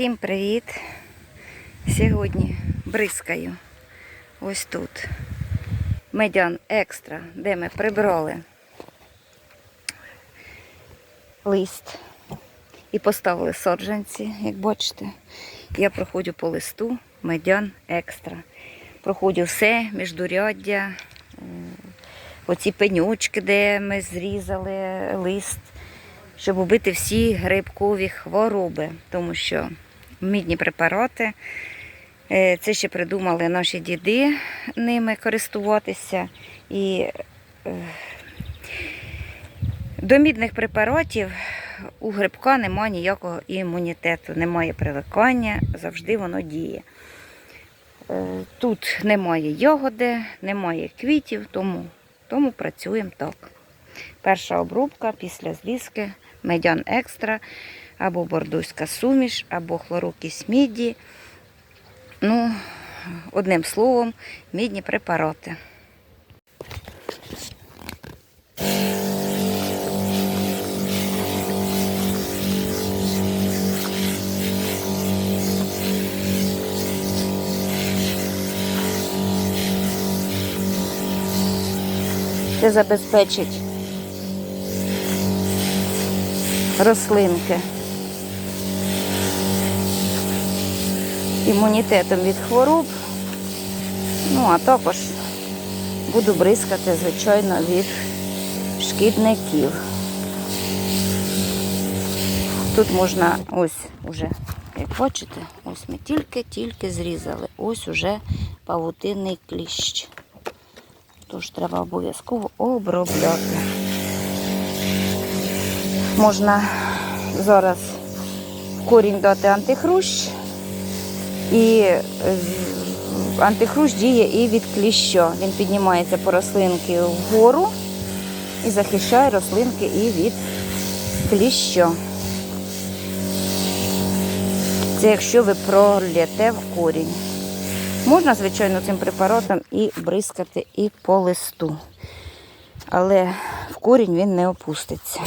Всім привіт! Сьогодні бризкаю ось тут медян екстра, де ми прибрали лист і поставили саджанці, як бачите. Я проходжу по листу медян екстра. Проходжу все, міждуряддя, е, оці пенючки, де ми зрізали лист щоб убити всі грибкові хвороби, тому що мідні препарати, е, це ще придумали наші діди ними користуватися. І е, до мідних препаратів у грибка немає ніякого імунітету, немає привикання, завжди воно діє. Е, Тут немає ягоди, немає квітів, тому, тому працюємо так. Перша обробка після злізки медян екстра, або бордуська суміш, або хлорокість міді. Ну, одним словом, мідні препарати. Це забезпечить рослинки імунітетом від хвороб. Ну, а також буду бризкати, звичайно, від шкідників. Тут можна ось уже, як бачите, ось ми тільки-тільки зрізали. Ось уже павутинний кліщ. Тож треба обов'язково обробляти. Можна зараз корінь дати антихрущ. І е, антихрущ діє і від кліща. Він піднімається по рослинки вгору і захищає рослинки і від кліща. Це якщо ви пролєте в корінь. Можна, звичайно, цим препаратом і бризкати і по листу. Але в корінь він не опуститься.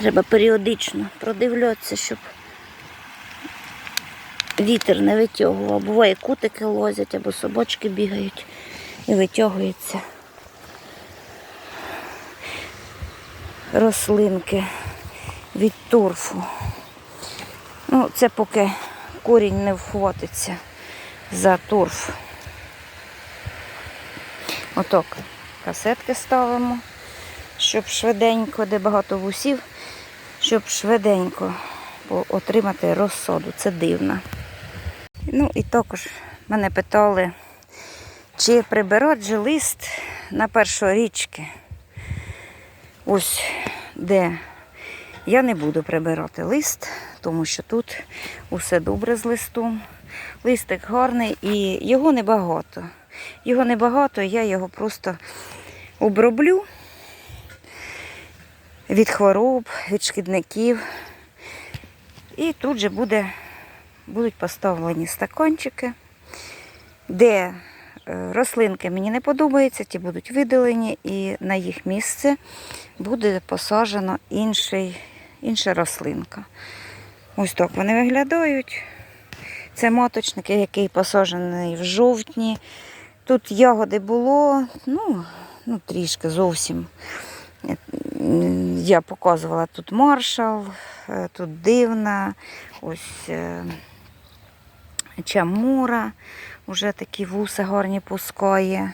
Треба періодично продивлятися, щоб вітер не витягував. Буває кутики лозять або собачки бігають і витягуються рослинки від торфу. Ну, це поки корінь не вхватиться за торф. Отак касетки ставимо, щоб швиденько, де багато вусів, щоб швиденько отримати розсаду. Це дивно. Ну і також мене питали, чи прибирати же лист на першорічки. Ось де я не буду прибирати лист, тому що тут усе добре з листом. Листик гарний і його небагато. Його небагато, я його просто оброблю від хвороб, від шкідників. І тут же буде, будуть поставлені стаканчики, де е, рослинки мені не подобаються, ті будуть видалені, і на їх місце буде посаджена інша рослинка. Ось так вони виглядають. Це маточник, який посаджений в жовтні. Тут ягоди було, ну, ну трішки зовсім. Я показувала тут маршал, е, тут дивна, ось е, чамура, вже такі вуса гарні пускає.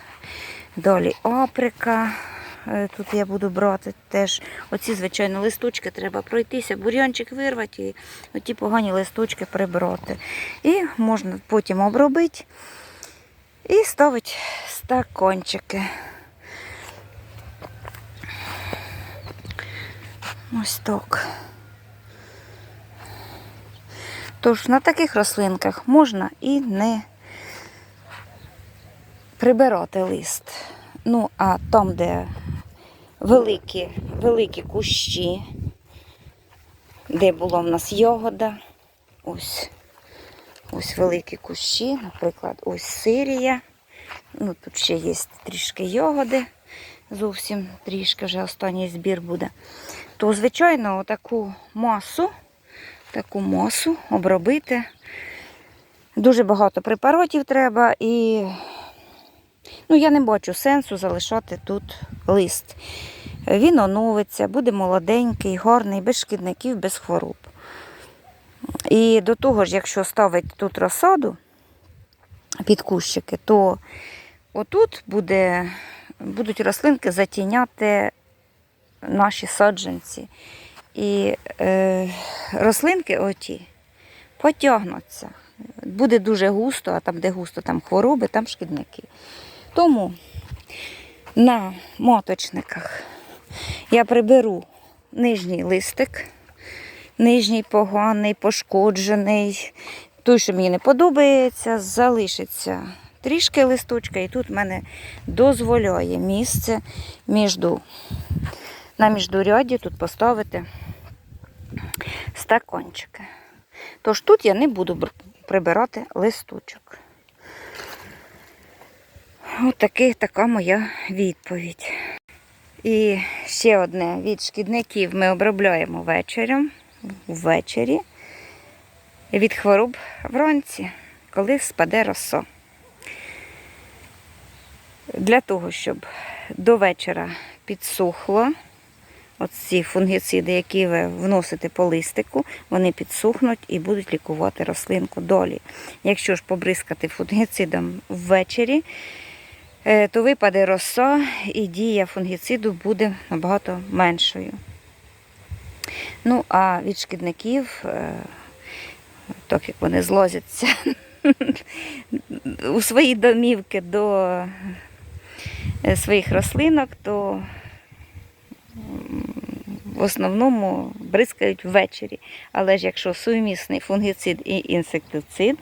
Далі априка. Е, Тут я буду брати теж. Оці, звичайно, листочки треба пройтися, бур'янчик вирвати і оті погані листочки прибрати. І можна потім обробити і ставити стакончики. Ось так. Тож на таких рослинках можна і не прибирати лист. Ну, а там, де великі, великі кущі, де була в нас ягода. Ось. Ось великі кущі, наприклад, ось Сирія. Ну, тут ще є трішки ягоди, зовсім трішки вже останній збір буде. То, звичайно, таку масу, таку масу обробити. Дуже багато препаратів треба і ну, я не бачу сенсу залишати тут лист. Він оновиться, буде молоденький, гарний, без шкідників, без хвороб. І до того ж, якщо ставити тут розсаду під кущики, то отут буде, будуть рослинки затіняти наші саджанці. І е, рослинки оті потягнуться. Буде дуже густо, а там, де густо, там хвороби, там шкідники. Тому на моточниках я приберу нижній листик, нижній поганий, пошкоджений. Той, що мені не подобається, залишиться трішки листочка, і тут в мене дозволяє місце між, на міждуряді тут поставити стакончики. Тож тут я не буду прибирати листочок. Ось таки, така моя відповідь. І ще одне від шкідників ми обробляємо вечором, ввечері, від хвороб вранці, коли спаде роса. Для того, щоб до вечора підсохло, оці фунгіциди, які ви вносите по листику, вони підсохнуть і будуть лікувати рослинку долі. Якщо ж побризкати фунгіцидом ввечері, е, то випаде роса і дія фунгіциду буде набагато меншою. Ну, а від шкідників, е, так як вони злозяться у свої домівки до е, своїх рослинок, то в основному бризкають ввечері. Але ж якщо сумісний фунгіцид і інсектицид,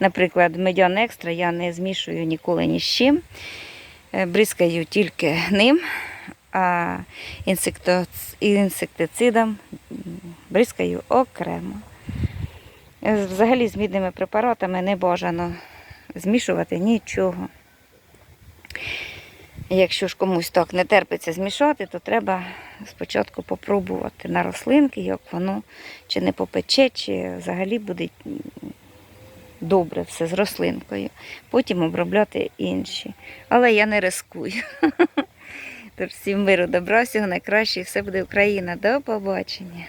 наприклад, медян екстра я не змішую ніколи ні з чим, е, бризкаю тільки ним, а інсектицидом бризкаю окремо. Е, Взагалі з мідними препаратами не бажано змішувати нічого. Якщо ж комусь так не терпиться змішати, то треба спочатку попробувати на рослинки, як воно чи не попече, чи взагалі буде добре все з рослинкою. Потім обробляти інші. Але я не рискую. Тож всім миру, добра, всього найкраще, і все буде Україна. До побачення.